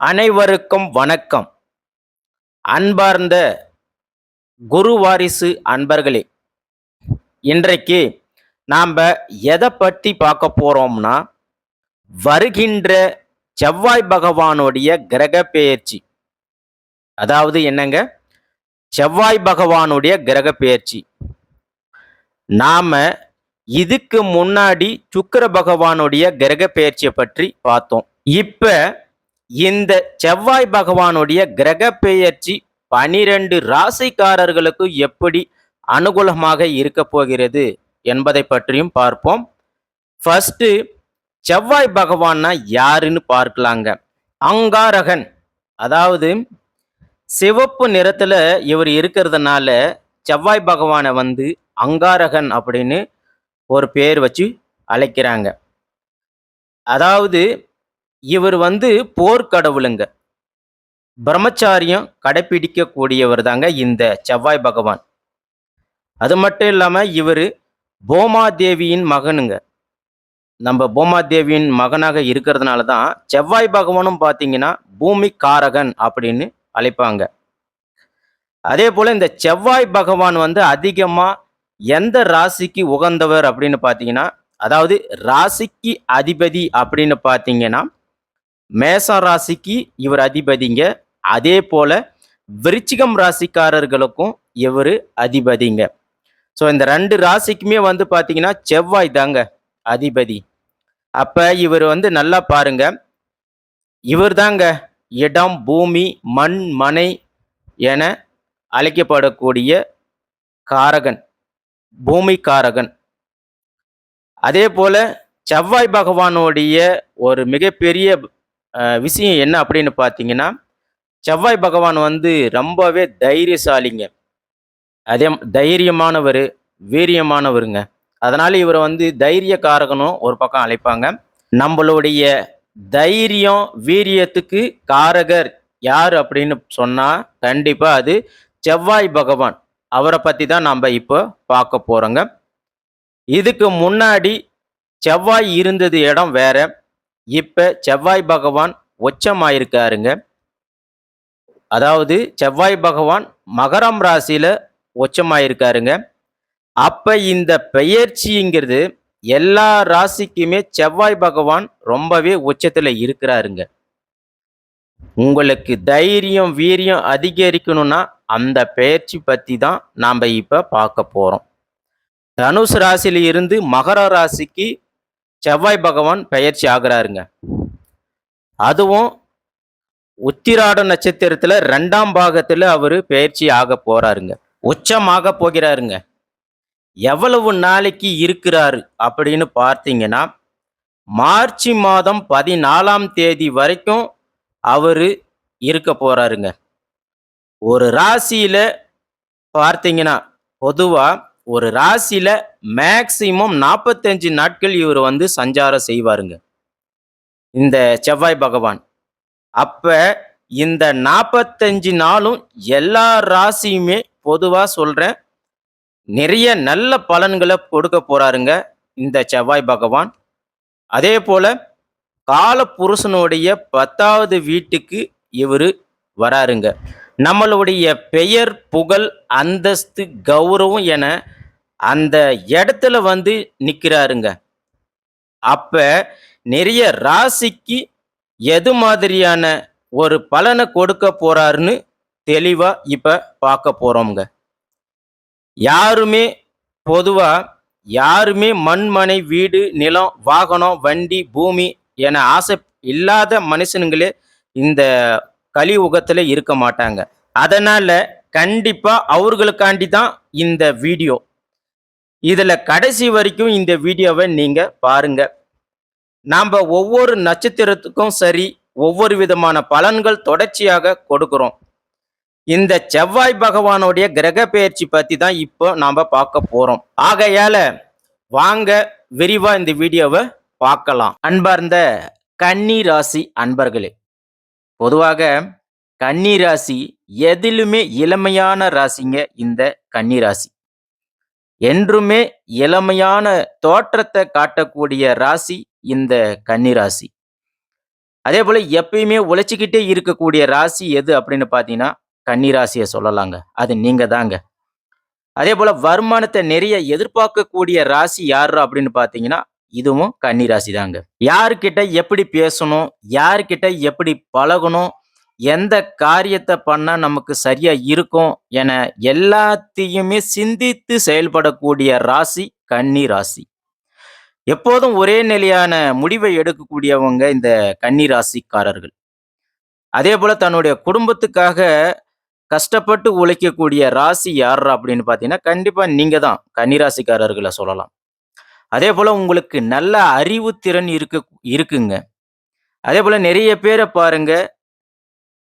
அனைவருக்கும் வணக்கம். அன்பார்ந்த குரு வாரிசு அன்பர்களே இன்றைக்கு நாம் எதை பற்றி பார்க்க போகிறோம்னா வருகின்ற செவ்வாய் பகவானுடைய கிரக பெயர்ச்சி. அதாவது என்னங்க? செவ்வாய் பகவானுடைய கிரக பெயர்ச்சி. நாம் இதுக்கு முன்னாடி சுக்கிர பகவானுடைய கிரக பெயர்ச்சியை பற்றி பார்த்தோம். இப்போ இந்த செவ்வாய் பகவானுடைய கிரக பெயர்ச்சி பனிரெண்டு ராசிக்காரர்களுக்கு எப்படி அனுகூலமாக இருக்க போகிறது என்பதை பற்றியும் பார்ப்போம். ஃபர்ஸ்ட் செவ்வாய் பகவான்னா யாருன்னு பார்க்கலாங்க. அங்காரகன் அதாவது சிவப்பு நிறத்துல இவர் இருக்கிறதுனால செவ்வாய் பகவானை வந்து அங்காரகன் அப்படின்னு ஒரு பேர் வச்சு அழைக்கிறாங்க. அதாவது இவர் வந்து போர்க்கடவுளுங்க பிரம்மச்சாரியம் கடைப்பிடிக்கக்கூடியவர் தாங்க இந்த செவ்வாய் பகவான். அது மட்டும் இல்லாமல் இவர் பூமாதேவியின் மகனுங்க. நம்ம பூமாதேவியின் மகனாக இருக்கிறதுனால தான் செவ்வாய் பகவானும் பார்த்தீங்கன்னா பூமி காரகன் அப்படின்னு அழைப்பாங்க. அதே போல் இந்த செவ்வாய் பகவான் வந்து அதிகமாக எந்த ராசிக்கு உகந்தவர் அப்படின்னு பார்த்தீங்கன்னா அதாவது ராசிக்கு அதிபதி அப்படின்னு பார்த்தீங்கன்னா மேசம் ராசிக்கு இவர் அதிபதிங்க. அதே போல விருச்சிகம் ராசிக்காரர்களுக்கும் இவர் அதிபதிங்க. ஸோ இந்த ரெண்டு ராசிக்குமே வந்து பார்த்தீங்கன்னா செவ்வாய் தாங்க அதிபதி. அப்போ இவர் வந்து நல்லா பாருங்க. இவர் தாங்க இடம் பூமி மண் மனை என அழைக்கப்படக்கூடிய காரகன் பூமி காரகன் அதே போல செவ்வாய் பகவானுடைய ஒரு மிகப்பெரிய விஷயம் என்ன அப்படின்னு பார்த்தீங்கன்னா செவ்வாய் பகவான் வந்து ரொம்பவே தைரியசாலிங்க. அதே தைரியமானவர் வீரியமானவருங்க. அதனால் இவரை வந்து தைரியக்காரகனும் ஒரு பக்கம் அழைப்பாங்க. நம்மளுடைய தைரியம் வீரியத்துக்கு காரகர் யார் அப்படின்னு சொன்னால் கண்டிப்பாக அது செவ்வாய் பகவான். அவரை பற்றி தான் நம்ம இப்போ பார்க்க போகிறோங்க இதுக்கு முன்னாடி செவ்வாய் இருந்தது இடம் வேற. இப்போ செவ்வாய் பகவான் உச்சமாயிருக்காருங்க அதாவது செவ்வாய் பகவான் மகரம் ராசியில் உச்சமாயிருக்காருங்க அப்போ இந்த பெயர்ச்சிங்கிறது எல்லா ராசிக்குமே செவ்வாய் பகவான் ரொம்பவே உச்சத்தில் இருக்கிறாருங்க. உங்களுக்கு தைரியம் வீரியம் அதிகரிக்கணும்னா அந்த பெயர்ச்சி பற்றி தான் நாம் இப்போ பார்க்க போகிறோம் தனுசு ராசியிலிருந்து மகர ராசிக்கு செவ்வாய் பகவான் பெயர்ச்சி ஆகிறாருங்க. அதுவும் உத்திராட நட்சத்திரத்தில் ரெண்டாம் பாகத்தில் அவர் பெயர்ச்சி ஆக போகிறாருங்க உச்சமாக போகிறாருங்க. எவ்வளவு நாளைக்கு இருக்கிறாரு அப்படின்னு பார்த்தீங்கன்னா மார்ச் மாதம் பதினாலாம் தேதி வரைக்கும் அவர் இருக்க போகிறாருங்க ஒரு ராசியில் பார்த்தீங்கன்னா பொதுவாக ஒரு ராசியில் மேக்சிமம் நாற்பத்தஞ்சு நாட்கள் இவர் வந்து சஞ்சாரம் செய்வாருங்க. இந்த செவ்வாய் பகவான். அப்போ இந்த நாற்பத்தஞ்சு நாளும் எல்லா ராசியுமே பொதுவாக சொல்கிறேன் நிறைய நல்ல பலன்களை கொடுக்க போகிறாருங்க இந்த செவ்வாய் பகவான். அதே போல் கால புருஷனுடைய பத்தாவது வீட்டுக்கு இவர் வராருங்க. நம்மளுடைய பெயர் புகழ் அந்தஸ்து கௌரவம் என அந்த இடத்துல வந்து நிற்கிறாருங்க அப்ப நிறைய ராசிக்கு எது மாதிரியான ஒரு பலனை கொடுக்க போறாருன்னு தெளிவா இப்ப பார்க்க போறோம்ங்க. யாருமே பொதுவா யாருமே மண்மனை வீடு நிலம் வாகனம் வண்டி பூமி என ஆசை இல்லாத மனுஷனுங்களே இந்த கலியுகத்தில் இருக்க மாட்டாங்க. அதனால கண்டிப்பா அவர்களுக்காண்டி தான் இந்த வீடியோ. இதில் கடைசி வரைக்கும் இந்த வீடியோவை நீங்கள் பாருங்க. நாம் ஒவ்வொரு நட்சத்திரத்துக்கும் சரி ஒவ்வொரு விதமான பலன்கள் தொடர்ச்சியாக கொடுக்குறோம். இந்த செவ்வாய் பகவானுடைய கிரக பெயர்ச்சி பற்றி தான் இப்போ நாம் பார்க்க போகிறோம் ஆகையால வாங்க விரிவாக இந்த வீடியோவை பார்க்கலாம். அன்பார்ந்த கன்னி ராசி அன்பர்களே பொதுவாக கன்னி ராசி எதிலுமே இளமையான ராசிங்க இந்த கன்னி ராசி. என்றுமே இளமையான தோற்றத்தை காட்டக்கூடிய ராசி இந்த கன்னிராசி அதே போல் எப்பயுமே உழைச்சிக்கிட்டே இருக்கக்கூடிய ராசி எது அப்படின்னு பார்த்தீங்கன்னா கன்னிராசியை சொல்லலாங்க. அது நீங்கள் தாங்க. அதே போல் வருமானத்தை நிறைய எதிர்பார்க்கக்கூடிய ராசி யார் அப்படின்னு பார்த்தீங்கன்னா இதுவும் கன்னிராசி தாங்க. யார்கிட்ட எப்படி பேசணும் யார்கிட்ட எப்படி பழகணும் எந்த காரியத்தை பண்ணால் நமக்கு சரியாக இருக்கும் என எல்லாத்தையுமே சிந்தித்து செயல்படக்கூடிய ராசி கன்னி ராசி. எப்போதும் ஒரே நிலையான முடிவை எடுக்கக்கூடியவங்க இந்த கன்னி ராசிக்காரர்கள். அதே போல் தன்னுடைய குடும்பத்துக்காக கஷ்டப்பட்டு உழைக்கக்கூடிய ராசி யார் அப்படின்னு பார்த்தீங்கன்னா கண்டிப்பாக நீங்கள் தான் கன்னிராசிக்காரர்களை சொல்லலாம். அதே போல் உங்களுக்கு நல்ல அறிவுத்திறன் இருக்கு இருக்குங்க. அதே போல் நிறைய பேரை பாருங்கள்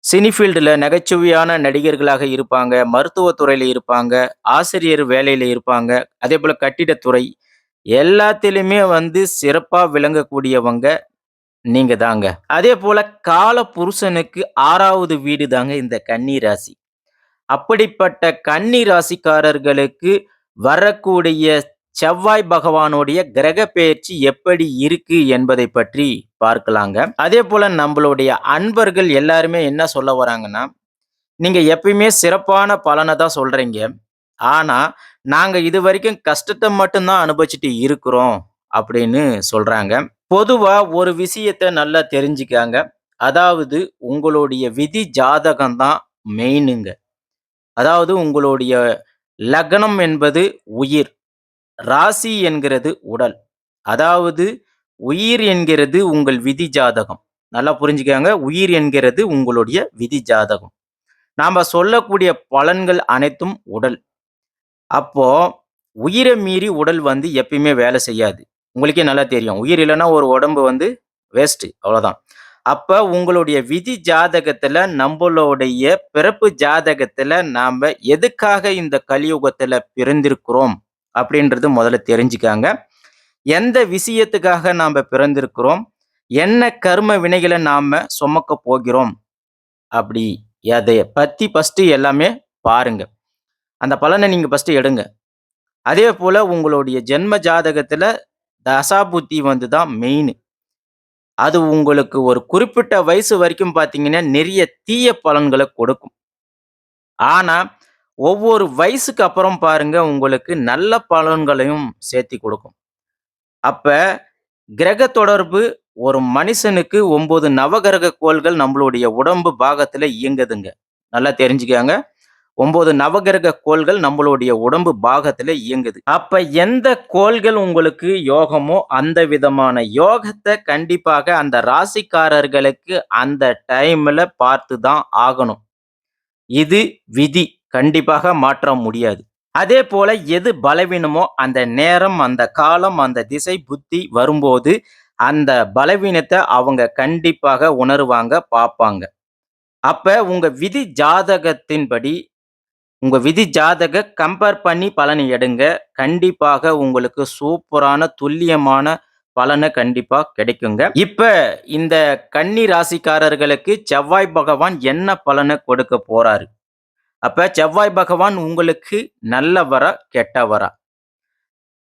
சினிஃபீல்டில் நகைச்சுவையான நடிகர்களாக இருப்பாங்க மருத்துவத்துறையில் இருப்பாங்க ஆசிரியர் வேலையில் இருப்பாங்க அதே போல் கட்டிடத்துறை. எல்லாத்திலுமே வந்து சிறப்பாக விளங்கக்கூடியவங்க நீங்க தாங்க. அதே போல கால புருஷனுக்கு ஆறாவது வீடு தாங்க இந்த கன்னி ராசி அப்படிப்பட்ட கன்னி ராசிக்காரர்களுக்கு வரக்கூடிய செவ்வாய் பகவானுடைய கிரக பெயர்ச்சி எப்படி இருக்கு என்பதை பற்றி பார்க்கலாங்க. அதே போல நம்மளுடைய அன்பர்கள் எல்லாருமே என்ன சொல்ல வராங்கன்னா நீங்க எப்பயுமே சிறப்பான பலனை தான் சொல்றீங்க. ஆனா நாங்க இது வரைக்கும் கஷ்டத்தை மட்டும்தான் அனுபவிச்சுட்டு இருக்கிறோம் அப்படின்னு சொல்றாங்க. பொதுவா ஒரு விஷயத்த நல்லா தெரிஞ்சுக்காங்க. அதாவது உங்களுடைய விதி ஜாதகம் தான் மெயினுங்க. அதாவது உங்களுடைய லக்னம் என்பது உயிர் ராசி என்கிறது உடல். அதாவது உயிர் என்கிறது உங்கள் விதி ஜாதகம். நல்லா புரிஞ்சுக்காங்க. உயிர் என்கிறது உங்களுடைய விதி ஜாதகம். நாம் சொல்லக்கூடிய பலன்கள் அனைத்தும் உடல். அப்போ உயிரை மீறி உடல் வந்து எப்பயுமே வேலை செய்யாது. உங்களுக்கே நல்லா தெரியும். உயிர் இல்லைன்னா ஒரு உடம்பு வந்து வேஸ்ட்டு அவ்வளோதான் அப்போ உங்களுடைய விதி ஜாதகத்தில் நம்மளுடைய பிறப்பு ஜாதகத்தில் நாம் எதுக்காக இந்த கலியுகத்தில் பிறந்திருக்கிறோம்? அப்படின்றது முதல்ல தெரிஞ்சுக்காங்க. எந்த விஷயத்துக்காக நாம் பிறந்திருக்கிறோம்? என்ன கர்ம வினைகளை நாம் சுமக்க போகிறோம்? அப்படி அதை பற்றி ஃபஸ்ட்டு எல்லாமே பாருங்க. அந்த பலனை நீங்கள் ஃபஸ்ட்டு எடுங்க. அதே போல் உங்களுடைய ஜென்ம ஜாதகத்தில் தசாபுத்தி வந்து தான் மெயின் அது உங்களுக்கு ஒரு குறிப்பிட்ட வயசு வரைக்கும் பார்த்தீங்கன்னா நிறைய தீய பலன்களை கொடுக்கும். ஆனால் ஒவ்வொரு வயசுக்கு அப்புறம் பாருங்க உங்களுக்கு நல்ல பலன்களையும் சேர்த்தி கொடுக்கும். அப்ப கிரக தொடர்பு ஒரு மனுஷனுக்கு ஒன்பது நவகிரக கோள்கள் நம்மளுடைய உடம்பு பாகத்துல இயங்குதுங்க. நல்லா தெரிஞ்சுக்கங்க. ஒன்பது நவகிரக கோள்கள் நம்மளுடைய உடம்பு பாகத்துல இயங்குது. அப்ப எந்த கோள்கள் உங்களுக்கு யோகமோ அந்த விதமான யோகத்தை கண்டிப்பாக அந்த ராசிக்காரர்களுக்கு அந்த டைம்ல பார்த்து தான் ஆகணும். இது விதி. கண்டிப்பாக மாற்ற முடியாது. அதே போல எது பலவீனமோ அந்த நேரம் அந்த காலம் அந்த திசை புத்தி வரும்போது அந்த பலவீனத்தை அவங்க கண்டிப்பாக உணருவாங்க பார்ப்பாங்க. அப்ப உங்க விதி ஜாதகத்தின்படி உங்க விதி ஜாதக கம்பேர் பண்ணி பலனை எடுங்க. கண்டிப்பாக உங்களுக்கு சூப்பரான துல்லியமான பலனை கண்டிப்பா கிடைக்குங்க. இப்ப இந்த கன்னி ராசிக்காரர்களுக்கு செவ்வாய் பகவான் என்ன பலனை கொடுக்க போறாரு? அப்ப செவ்வாய் பகவான் உங்களுக்கு நல்லவரா கெட்டவரா?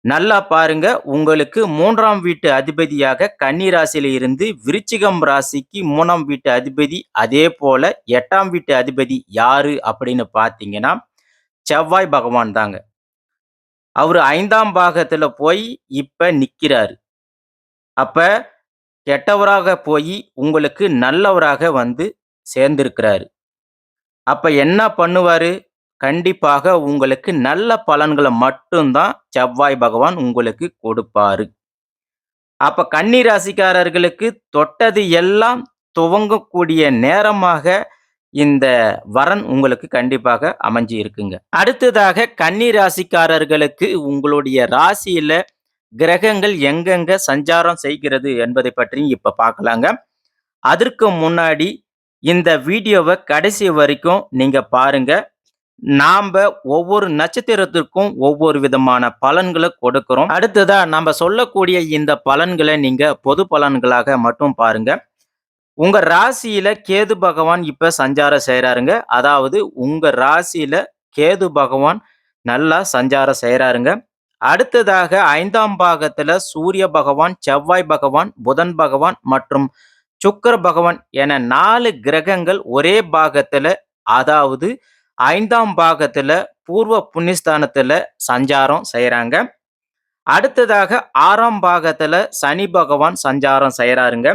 நல்லா பாருங்க உங்களுக்கு மூன்றாம் வீட்டு அதிபதியாக கன்னி ராசியில இருந்து விருச்சிகம் ராசிக்கு மூணாம் வீட்டு அதிபதி அதே போல எட்டாம் வீட்டு அதிபதி யாரு அப்படின்னு பார்த்தீங்கன்னா செவ்வாய் பகவான் தாங்க. அவர் ஐந்தாம் பாகத்துல போய் இப்ப நிக்கிறாரு. அப்ப கெட்டவராக போய் உங்களுக்கு நல்லவராக வந்து சேர்ந்திருக்கிறாரு. அப்ப என்ன பண்ணுவாரு? கண்டிப்பாக உங்களுக்கு நல்ல பலன்களை மட்டும்தான் செவ்வாய் பகவான் உங்களுக்கு கொடுப்பாரு. அப்ப கன்னி ராசிக்காரர்களுக்கு தொட்டது எல்லாம் துவங்கக்கூடிய நேரமாக இந்த வரன் உங்களுக்கு கண்டிப்பாக அமைஞ்சு இருக்குங்க. அடுத்ததாக கன்னி ராசிக்காரர்களுக்கு உங்களுடைய ராசியில கிரகங்கள் எங்கெங்க சஞ்சாரம் செய்கிறது என்பதை பற்றி இப்ப பார்க்கலாங்க. அதற்கு முன்னாடி இந்த வீடியோவை கடைசி வரைக்கும் நீங்கள் பாருங்க. நாம் ஒவ்வொரு நட்சத்திரத்திற்கும் ஒவ்வொரு விதமான பலன்களை கொடுக்கிறோம். அடுத்ததா நம்ம சொல்லக்கூடிய இந்த பலன்களை நீங்க பொது பலன்களாக மட்டும் பாருங்க. உங்க ராசியில கேது பகவான் இப்ப சஞ்சாரம் செய்யறாருங்க அதாவது உங்க ராசியில கேது பகவான் நல்லா சஞ்சாரம் செய்யறாருங்க அடுத்ததாக ஐந்தாம் பாகத்துல சூரிய பகவான் செவ்வாய் பகவான் புதன் பகவான் மற்றும் சுக்கர பகவான் என நாலு கிரகங்கள் ஒரே பாகத்துல அதாவது ஐந்தாம் பாகத்துல பூர்வ புண்ணியஸ்தானத்துல சஞ்சாரம் செய்யறாங்க அடுத்ததாக ஆறாம் பாகத்துல சனி பகவான் சஞ்சாரம் செய்யறாருங்க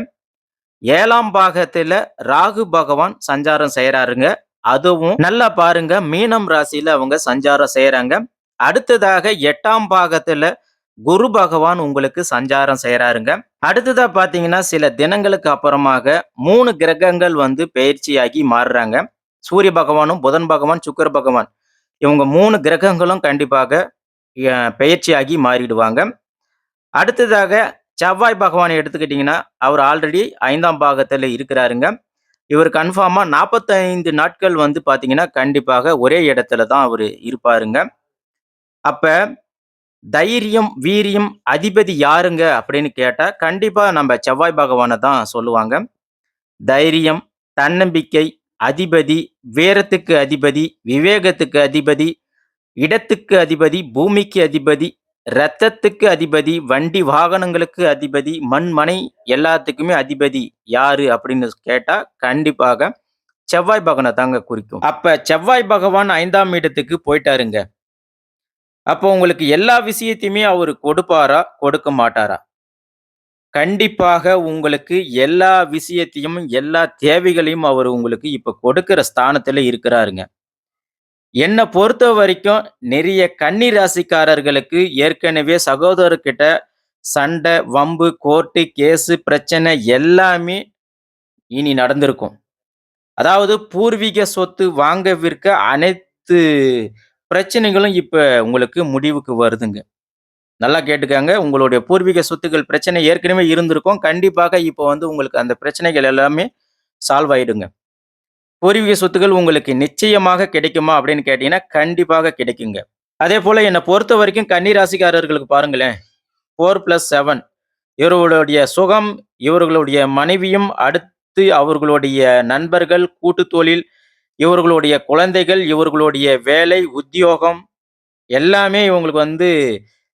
ஏழாம் பாகத்துல ராகு பகவான் சஞ்சாரம் செய்யறாருங்க அதுவும் நல்லா பாருங்க மீனம் ராசியில அவங்க சஞ்சாரம் செய்யறாங்க அடுத்ததாக எட்டாம் பாகத்துல குரு பகவான் உங்களுக்கு சஞ்சாரம் செய்கிறாருங்க அடுத்ததா பார்த்தீங்கன்னா சில தினங்களுக்கு அப்புறமாக மூணு கிரகங்கள் வந்து பயிற்சியாகி மாறுறாங்க. சூரிய பகவானும் புதன் பகவான் சுக்கர பகவான். இவங்க மூணு கிரகங்களும் கண்டிப்பாக பயிற்சியாகி மாறிடுவாங்க. அடுத்ததாக செவ்வாய் பகவானை எடுத்துக்கிட்டிங்கன்னா அவர் ஆல்ரெடி ஐந்தாம் பாகத்தில் இருக்கிறாருங்க. இவர் கன்ஃபார்மாக நாற்பத்தைந்து நாட்கள் வந்து பார்த்தீங்கன்னா கண்டிப்பாக ஒரே இடத்துல தான் அவர் இருப்பாருங்க. அப்போ தைரியம் வீரியம் அதிபதி யாருங்க அப்படின்னு கேட்டால் கண்டிப்பாக நம்ம செவ்வாய் பகவானை தான் சொல்லுவாங்க. தைரியம் தன்னம்பிக்கை அதிபதி வீரத்துக்கு அதிபதி விவேகத்துக்கு அதிபதி இடத்துக்கு அதிபதி பூமிக்கு அதிபதி ரத்தத்துக்கு அதிபதி வண்டி வாகனங்களுக்கு அதிபதி மண் மனை எல்லாத்துக்குமே அதிபதி யாரு அப்படின்னு கேட்டா கண்டிப்பாக செவ்வாய் பகவானை தாங்க குறிக்கும். அப்ப செவ்வாய் பகவான் ஐந்தாம் இடத்துக்கு போயிட்டாருங்க. அப்போ உங்களுக்கு எல்லா விஷயத்தையுமே அவர் கொடுப்பாரா? கொடுக்க மாட்டாரா? கண்டிப்பாக உங்களுக்கு எல்லா விஷயத்தையும் எல்லா தேவைகளையும் அவர் உங்களுக்கு இப்ப கொடுக்கிற ஸ்தானத்துல இருக்கிறாருங்க. என்னை பொறுத்த வரைக்கும் நிறைய கன்னி ராசிக்காரர்களுக்கு ஏற்கனவே சகோதரர்கிட்ட சண்டை வம்பு கோர்ட்டு கேஸு பிரச்சனை எல்லாமே இனி நடந்திருக்கும். அதாவது பூர்வீக சொத்து வாங்க விற்க அனைத்து பிரச்சனைகளும் இப்போ உங்களுக்கு முடிவுக்கு வருதுங்க. நல்லா கேட்டுக்காங்க. உங்களுடைய பூர்வீக சொத்துக்கள் பிரச்சனை ஏற்கனவே இருந்திருக்கும். கண்டிப்பாக இப்போ வந்து உங்களுக்கு அந்த பிரச்சனைகள் எல்லாமே சால்வ் ஆயிடுங்க. பூர்வீக சொத்துக்கள் உங்களுக்கு நிச்சயமாக கிடைக்குமா அப்படின்னு கேட்டீங்கன்னா கண்டிப்பாக கிடைக்குங்க. அதே போல் என்னை பொறுத்த வரைக்கும் கன்னிராசிக்காரர்களுக்கு பாருங்களேன். ஃபோர் ப்ளஸ் செவன் இவர்களுடைய சுகம் இவர்களுடைய மனைவியும் அடுத்து அவர்களுடைய நண்பர்கள் கூட்டு தொழில் இவர்களுடைய குழந்தைகள் இவர்களுடைய வேலை உத்தியோகம் எல்லாமே இவங்களுக்கு வந்து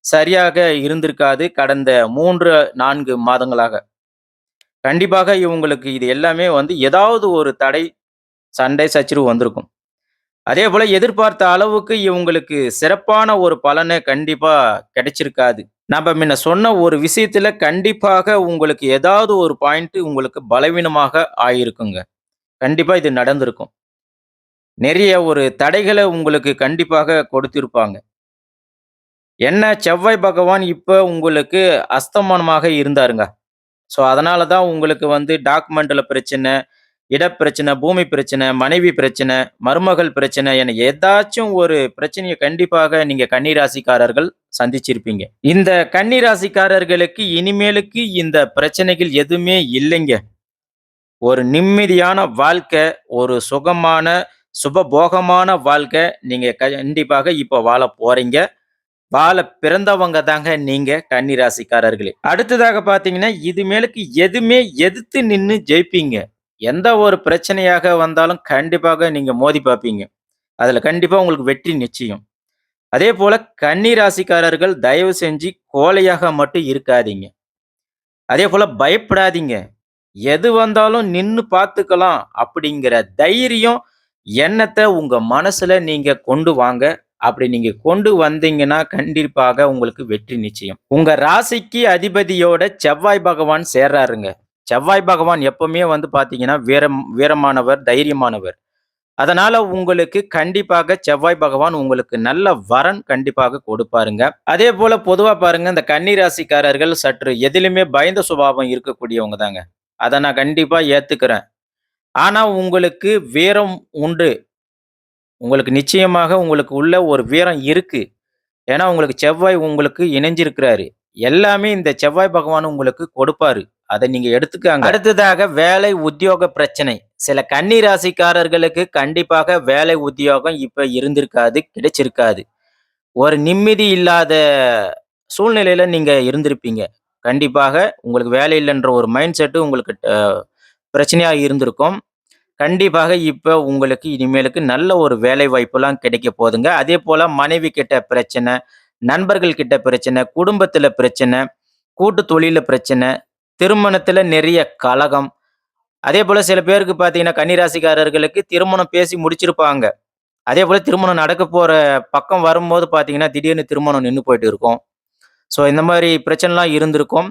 சரியாக இருந்திருக்காது கடந்த மூன்று நான்கு மாதங்களாக. கண்டிப்பாக இவங்களுக்கு இது எல்லாமே வந்து ஏதாவது ஒரு தடை சண்டை சச்சரவு வந்திருக்கும். அதே போல எதிர்பார்த்த அளவுக்கு இவங்களுக்கு சிறப்பான ஒரு பலனை கண்டிப்பா கிடைச்சிருக்காது. நம்ம முன்ன சொன்ன ஒரு விஷயத்துல கண்டிப்பாக உங்களுக்கு ஏதாவது ஒரு பாயிண்ட் உங்களுக்கு பலவீனமாக ஆயிருக்குங்க. கண்டிப்பா இது நடந்திருக்கும். நிறைய ஒரு தடைகளை உங்களுக்கு கண்டிப்பாக கொடுத்திருப்பாங்க. என்ன? செவ்வாய் பகவான் இப்போ உங்களுக்கு அஸ்தமானமாக இருந்தாருங்க. ஸோ அதனால தான் உங்களுக்கு வந்து டாக்குமெண்ட்டில் பிரச்சனை இடப்பிரச்சனை பூமி பிரச்சனை மனைவி பிரச்சனை மருமகள் பிரச்சனை என ஏதாச்சும் ஒரு பிரச்சனையை கண்டிப்பாக நீங்க கன்னிராசிக்காரர்கள் சந்திச்சிருப்பீங்க. இந்த கன்னிராசிக்காரர்களுக்கு இனிமேலுக்கு இந்த பிரச்சனைகள் எதுவுமே இல்லைங்க. ஒரு நிம்மதியான வாழ்க்கை ஒரு சுகமான சுபபோகமான வாழ்க்கை. நீங்கள் கண்டிப்பாக இப்போ வாழ போறீங்க. வாழ பிறந்தவங்க தாங்க நீங்க கன்னிராசிக்காரர்களே. அடுத்ததாக பார்த்தீங்கன்னா இது மேலுக்கு எதுவுமே எதிர்த்து நின்று ஜெயிப்பீங்க. எந்த ஒரு பிரச்சனையாக வந்தாலும் கண்டிப்பாக நீங்க மோதி பார்ப்பீங்க. அதில் கண்டிப்பாக உங்களுக்கு வெற்றி நிச்சயம். அதே போல கன்னி ராசிக்காரர்கள் தயவு செஞ்சு கோழையாக மட்டும் இருக்காதீங்க. அதே போல பயப்படாதீங்க. எது வந்தாலும் நின்று பார்த்துக்கலாம் அப்படிங்கிற தைரியம் எண்ணத்தை உங்க மனசுல நீங்க கொண்டு வாங்க. அப்படி நீங்க கொண்டு வந்தீங்கன்னா கண்டிப்பாக உங்களுக்கு வெற்றி நிச்சயம். உங்க ராசிக்கு அதிபதியோட செவ்வாய் பகவான் சேர்றாருங்க. செவ்வாய் பகவான் எப்பவுமே வந்து பாத்தீங்கன்னா வீரம் வீரமானவர் தைரியமானவர். அதனால உங்களுக்கு கண்டிப்பாக செவ்வாய் பகவான் உங்களுக்கு நல்ல வரன் கண்டிப்பாக கொடுப்பாருங்க. அதே போல பொதுவா பாருங்க இந்த கன்னி ராசிக்காரர்கள் சற்று எதிலுமே பயந்த சுபாவம் இருக்கக்கூடியவங்க தாங்க. அதை நான் கண்டிப்பா ஏத்துக்கிறேன். ஆனா உங்களுக்கு வீரம் உண்டு. உங்களுக்கு நிச்சயமாக உங்களுக்கு உள்ள ஒரு வீரம் இருக்கு. ஏன்னா உங்களுக்கு செவ்வாய் உங்களுக்கு இணைஞ்சிருக்கிறாரு. எல்லாமே இந்த செவ்வாய் பகவான் உங்களுக்கு கொடுப்பாரு. அதை நீங்க எடுத்துக்காங்க. அடுத்ததாக வேலை உத்தியோக பிரச்சனை. சில கன்னி ராசிக்காரர்களுக்கு கண்டிப்பாக வேலை உத்தியோகம் இப்ப இருந்திருக்காது கிடைச்சிருக்காது. ஒரு நிம்மதி இல்லாத சூழ்நிலையில நீங்க இருந்திருப்பீங்க. கண்டிப்பாக உங்களுக்கு வேலை இல்லைன்ற ஒரு மைண்ட் செட்டு உங்களுக்கு பிரச்சனையாக இருந்திருக்கும். கண்டிப்பாக இப்போ உங்களுக்கு இனிமேலுக்கு நல்ல ஒரு வேலை வாய்ப்புலாம் கிடைக்க போகுதுங்க அதே போல் மனைவி கிட்ட பிரச்சனை நண்பர்கள் கிட்ட பிரச்சனை குடும்பத்தில் பிரச்சனை கூட்டு தொழிலில் பிரச்சனை திருமணத்தில் நிறைய கலகம் அதே போல் சில பேருக்கு பார்த்தீங்கன்னா, கன்னி ராசிக்காரர்களுக்கு திருமணம் பேசி முடிச்சிருப்பாங்க. அதே போல் திருமணம் நடக்க போகிற பக்கம் வரும்போது பார்த்தீங்கன்னா, திடீர்னு திருமணம் நின்று போயிட்டு இருக்கும். ஸோ இந்த மாதிரி பிரச்சனைலாம் இருந்திருக்கும்.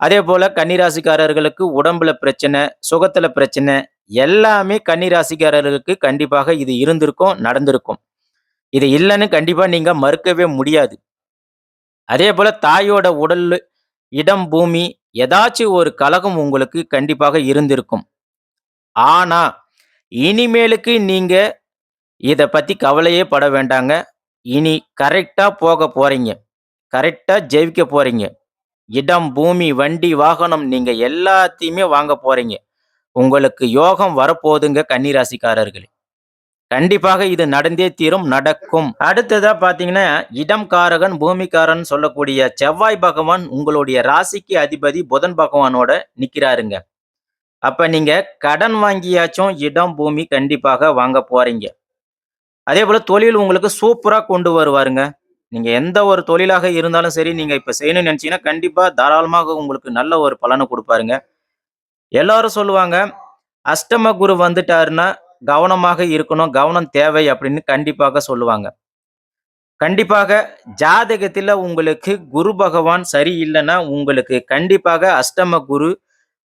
அதே போல் கன்னி ராசிக்காரர்களுக்கு உடம்புல பிரச்சனை, சுகத்தில் பிரச்சனை எல்லாமே கன்னி ராசிக்காரர்களுக்கு கண்டிப்பாக இது இருந்திருக்கும், நடந்திருக்கும். இது இல்லைன்னு கண்டிப்பாக நீங்கள் மறுக்கவே முடியாது. அதே போல் தாயோட உடல், இடம், பூமி ஏதாச்சும் ஒரு கலகம் உங்களுக்கு கண்டிப்பாக இருந்திருக்கும். ஆனால் இனிமேலுக்கு நீங்கள் இதை பற்றி கவலையே பட வேண்டாங்க. இனி கரெக்டாக போக போகிறீங்க கரெக்டாக ஜெயிக்க போகிறீங்க இடம், பூமி, வண்டி, வாகனம் நீங்கள் எல்லாத்தையுமே வாங்க போகிறீங்க உங்களுக்கு யோகம் வரப்போதுங்க கன்னிராசிக்காரர்களே கண்டிப்பாக இது நடந்தே தீரும், நடக்கும். அடுத்ததா பார்த்தீங்கன்னா, இடம்காரகன் பூமிக்காரன் சொல்லக்கூடிய செவ்வாய் பகவான் உங்களுடைய ராசிக்கு அதிபதி புதன் பகவானோட நிக்கிறாருங்க. அப்ப நீங்க கடன் வாங்கியாச்சும் இடம், பூமி கண்டிப்பாக வாங்க போறீங்க. அதேபோல தொழில் உங்களுக்கு சூப்பரா கொண்டு வருவாருங்க. நீங்க எந்த ஒரு தொழிலாக இருந்தாலும் சரி, நீங்க இப்ப செய்யணும்னு நினைச்சீங்கன்னா கண்டிப்பா தாராளமாக உங்களுக்கு நல்ல ஒரு பலனை கொடுப்பாருங்க எல்லாரும் சொல்லுவாங்க, அஷ்டம குரு வந்துட்டாருன்னா, கவனமாக இருக்கணும், கவனம் தேவை அப்படின்னு கண்டிப்பாக சொல்லுவாங்க. கண்டிப்பாக ஜாதகத்தில் உங்களுக்கு குரு பகவான் சரியில்லைன்னா உங்களுக்கு கண்டிப்பாக அஷ்டம குரு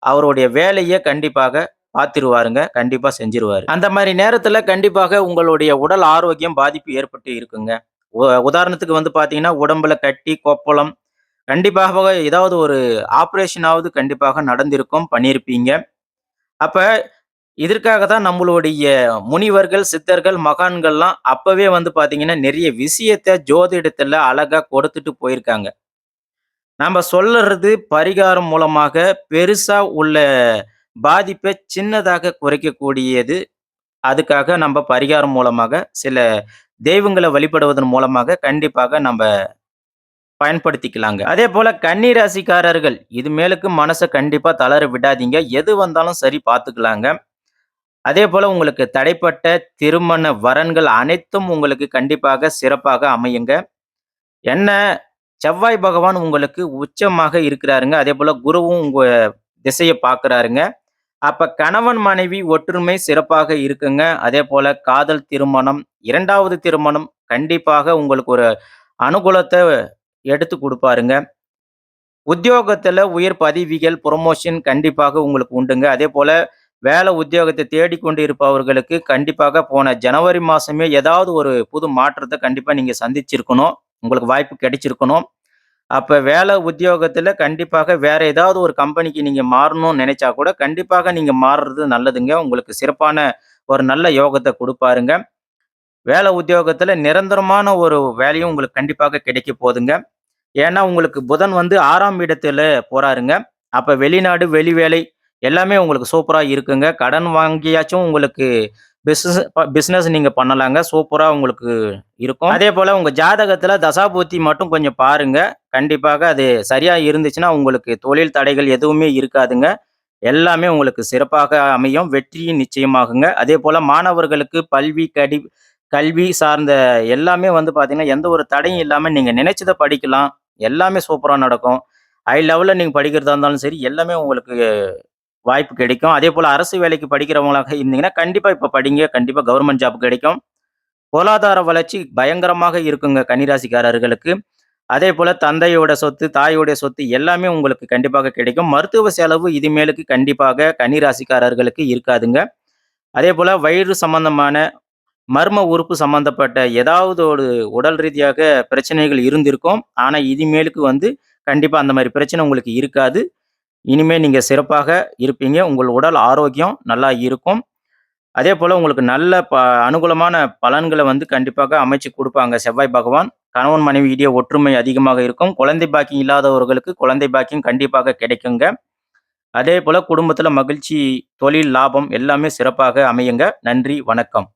அவருடைய வேலையை கண்டிப்பாக பார்த்துருவாருங்க. கண்டிப்பாக செஞ்சிருவார் அந்த மாதிரி நேரத்தில் கண்டிப்பாக உங்களுடைய உடல் ஆரோக்கியம் பாதிப்பு ஏற்பட்டு இருக்குங்க. உ உதாரணத்துக்கு வந்து பார்த்தீங்கன்னா, உடம்புல கட்டி, கொப்பளம் கண்டிப்பாக ஏதாவது ஒரு ஆப்ரேஷனாவது கண்டிப்பாக நடந்திருக்கும், பண்ணியிருப்பீங்க. அப்போ இதற்காக தான் நம்மளுடைய முனிவர்கள், சித்தர்கள், மகான்கள்லாம் அப்பவே வந்து பார்த்தீங்கன்னா, நிறைய விஷயத்த ஜோதிடத்தில் அழகாக கொடுத்துட்டு போயிருக்காங்க. நம்ம சொல்லுறது பரிகாரம் மூலமாக பெருசாக உள்ள பாதிப்பை சின்னதாக குறைக்கக்கூடியது. அதுக்காக நம்ம பரிகாரம் மூலமாக சில தெய்வங்களை வழிபடுவதன் மூலமாக கண்டிப்பாக நம்ம பயன்படுத்திக்கலாங்க. அதே போல கன்னி ராசிக்காரர்கள் இது மேலுக்கு மனசை கண்டிப்பா தளர விடாதீங்க. எது வந்தாலும் சரி பார்த்துக்கலாங்க. அதே போல உங்களுக்கு தடைப்பட்ட திருமண வரன்கள் அனைத்தும் உங்களுக்கு கண்டிப்பாக சிறப்பாக அமையுங்க. என்ன செவ்வாய் பகவான் உங்களுக்கு உச்சமாக இருக்கிறாருங்க. அதே போல குருவும் உங்க திசையை பார்க்குறாருங்க. அப்ப கணவன், மனைவி ஒற்றுமை சிறப்பாக இருக்குங்க. அதே போல காதல் திருமணம், இரண்டாவது திருமணம் கண்டிப்பாக உங்களுக்கு ஒரு அனுகூலத்தை எடுத்து கொடுப்பாருங்க உத்தியோகத்துல உயர் பதவிகள், ப்ரொமோஷன் கண்டிப்பாக உங்களுக்கு உண்டுங்க. அதே போல் வேலை உத்தியோகத்தை தேடிக்கொண்டு இருப்பவர்களுக்கு கண்டிப்பாக போன ஜனவரி மாசமே ஏதாவது ஒரு புது மாற்றத்தை கண்டிப்பா நீங்க சந்திச்சிருக்கணும். உங்களுக்கு வாய்ப்பு கிடைச்சிருக்கணும். அப்ப வேலை உத்தியோகத்துல கண்டிப்பாக வேற ஏதாவது ஒரு கம்பெனிக்கு நீங்க மாறணும்னு நினச்சா கூட, கண்டிப்பாக நீங்க மாறுறது நல்லதுங்க. உங்களுக்கு சிறப்பான ஒரு நல்ல யோகத்தை கொடுப்பாருங்க வேலை உத்தியோகத்துல நிரந்தரமான ஒரு வேலையும் உங்களுக்கு கண்டிப்பாக கிடைக்க போதுங்க. ஏன்னா, உங்களுக்கு புதன் வந்து ஆறாம் இடத்துல போறாருங்க. அப்ப வெளிநாடு, வெளி வேலை எல்லாமே உங்களுக்கு சூப்பரா இருக்குங்க. கடன் வாங்கியாச்சும் உங்களுக்கு பிசினஸ் ப பிசினஸ் நீங்க பண்ணலாங்க. சூப்பரா உங்களுக்கு இருக்கும். அதே போல் உங்க ஜாதகத்துல தசாபூர்த்தி மட்டும் கொஞ்சம் பாருங்க. கண்டிப்பாக அது சரியா இருந்துச்சுன்னா, உங்களுக்கு தொழில் தடைகள் எதுவுமே இருக்காதுங்க. எல்லாமே உங்களுக்கு சிறப்பாக அமையும். வெற்றியும் நிச்சயமாகுங்க. அதே போல் மாணவர்களுக்கு பல்வி கடி கல்வி சார்ந்த எல்லாமே வந்து பார்த்தீங்கன்னா, எந்த ஒரு தடையும் இல்லாம நீங்க நினைச்சதை படிக்கலாம். எல்லாமே சூப்பராக நடக்கும். ஹை லெவலில் நீங்கள் படிக்கிறதா இருந்தாலும் சரி, எல்லாமே உங்களுக்கு வாய்ப்பு கிடைக்கும். அதே போல் அரசு வேலைக்கு படிக்கிறவங்களாக இருந்தீங்கன்னா, கண்டிப்பாக இப்போ படிங்க. கண்டிப்பாக கவர்மெண்ட் ஜாப் கிடைக்கும். பொருளாதார வளர்ச்சி பயங்கரமாக இருக்குங்க கன்னிராசிக்காரர்களுக்கு. அதேபோல தந்தையோட சொத்து, தாயோட சொத்து எல்லாமே உங்களுக்கு கண்டிப்பாக கிடைக்கும். மருத்துவ செலவு இதுமேலுக்கு கண்டிப்பாக கன்னிராசிக்காரர்களுக்கு இருக்காதுங்க. அதே போல் வயிறு சம்பந்தமான, மர்ம உறுப்பு சம்பந்தப்பட்ட ஏதாவது ஒரு உடல் ரீதியாக பிரச்சனைகள் இருந்திருக்கும். ஆனால் இனிமேலுக்கு வந்து கண்டிப்பாக அந்த மாதிரி பிரச்சனை உங்களுக்கு இருக்காது. இனிமேல் நீங்கள் சிறப்பாக இருப்பீங்க. உங்கள் உடல் ஆரோக்கியம் நல்லா இருக்கும். அதே போல் உங்களுக்கு நல்ல ப அனுகூலமான பலன்களை வந்து கண்டிப்பாக அமைச்சு கொடுப்பாங்க செவ்வாய் பகவான். கணவன், மனைவி இடையே ஒற்றுமை அதிகமாக இருக்கும். குழந்தை பாக்கியம் இல்லாதவர்களுக்கு குழந்தை பாக்கியம் கண்டிப்பாக கிடைக்குங்க. அதே போல் குடும்பத்தில் மகிழ்ச்சி, தொழில் லாபம் எல்லாமே சிறப்பாக அமையுங்க. நன்றி, வணக்கம்.